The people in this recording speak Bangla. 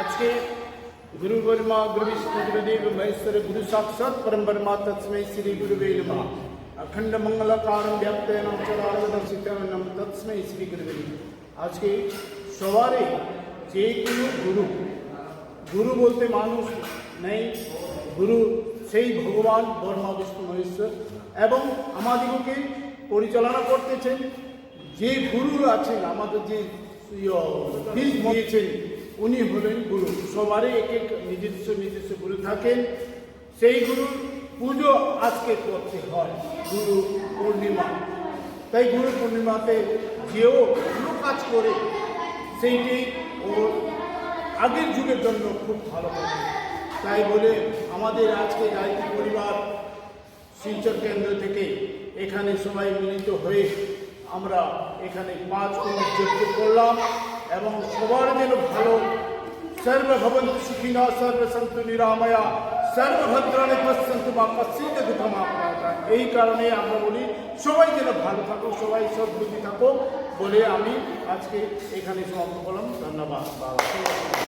আজকে গুরু বর্মা গুরু বিষ্ণু গুরুদেব মহেশ্বর গুরু সাক্ষাৎ পরম বর্মা তৎসময় শ্রী গুরুবে নমঃ। অখণ্ড মঙ্গল কারণ ব্যাপ্তেন চরাচরম তৎসময় শ্রী গুরুবে। আজকে সবারই যে কোনো গুরু গুরু বলতে মানুষ নেই গুরু সেই ভগবান বর্মা বিষ্ণু মহেশ্বর এবং আমাদিগকে পরিচালনা করতেছেন যে গুরু আছেন আমাদের যে দিয়েছেন উনি হলেন গুরু। সবারই এক এক নিজস্ব নিজস্ব গুরু থাকেন। সেই গুরুর পুজো আজকে করতে হয়, গুরু পূর্ণিমা। তাই গুরু পূর্ণিমাতে যেও ভালো কাজ করে সেইটি ওর আগের যুগের জন্য খুব ভালো হবে। তাই বলে আমাদের আজকে গায়ত্রী পরিবার শিলচর কেন্দ্র থেকে এখানে সবাই মিলিত হয়ে আমরা এখানে পাঁচ মিনিট যজ্ঞ করলাম। এবং সবার যেন ভালো। সর্বভবন্ত সুখিনা, সর্বসন্ত নিরাময়া, সর্বভদ্রাণী পশ্যন্তু বা পশ্চিন্ত দুঃখমা এই কারণে আমরা বলি, সবাই যেন ভালো থাকো সবাই সব বুঝি থাকো বলে আমি আজকে এখানে সমাপ্ত করলাম। ধন্যবাদ।